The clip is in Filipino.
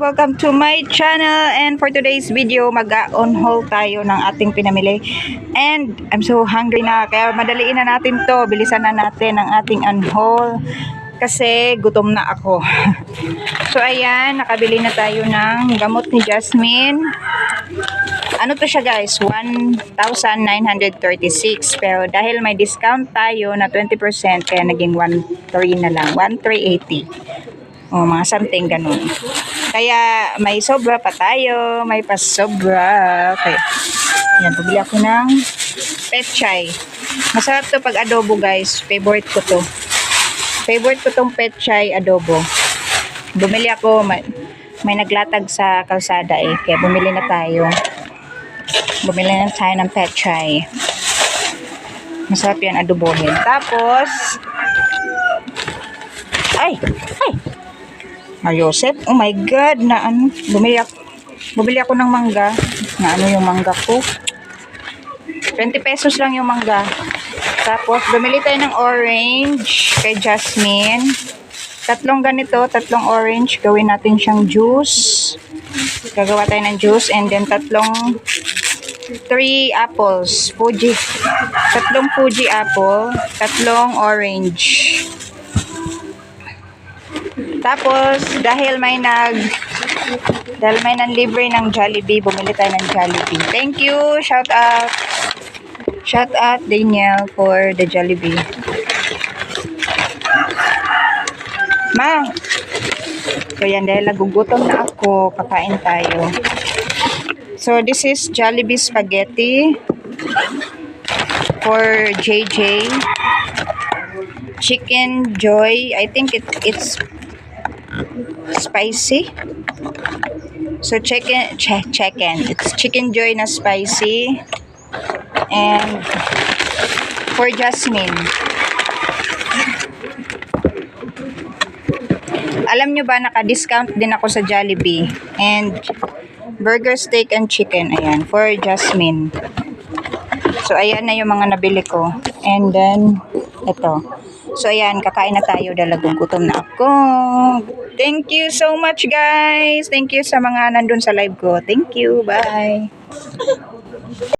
Welcome to my channel and for today's video mag-on haul tayo ng ating pinamili. And I'm so hungry na kaya madaliin na natin to bilisan na natin ang ating unhaul kasi gutom na ako. So ayan nakabili na tayo ng gamot ni Jasmine. Ano to siya guys? 1,936 pero dahil may discount tayo na 20% kaya naging 1,3 na lang 1,380 o mga something ganun kaya may sobra pa tayo, may pasobra. Okay. Yan, pabili ako ng petchay. Masarap to pag adobo guys. Favorite ko to. Favorite ko tong petchay adobo. Bumili ako, may, may naglatag sa kalsada eh. Kaya bumili na tayo. Bumili na tayo ng petchay. Masarap yan adobohin. Tapos, ay, Ah, Joseph, oh my God, na ano, bumili ako, bumili ako ng mangga. Na ano yung mangga ko? 20 pesos lang yung mangga. Tapos, bumili tayo ng orange kay Jasmine. Tatlong ganito, tatlong orange. Gawin natin siyang juice. Gagawa tayo ng juice. And then, tatlong three apples. Fuji. Tatlong Fuji apple. Tatlong orange. Tapos, dahil may nag dahil may nang libre ng Jollibee, bumili tayo ng Jollibee. Thank you. Shout out. Shout out Daniel for the Jollibee. Ma. So yan, dahil nagugutom na ako, kakain tayo. So this is Jollibee Spaghetti for JJ. Chicken Joy. I think it, it's spicy. So chicken, ch- chicken. It's chicken joy na spicy. And for Jasmine. Alam nyo ba, naka-discount din ako sa Jollibee. And burger, steak, and chicken. Ayan, for Jasmine. So, ayan na yung mga nabili ko. And then, ito. So, ayan, kakain na tayo dahil gutom na ako. Thank you so much, guys. Thank you sa mga nandun sa live ko. Thank you. Bye.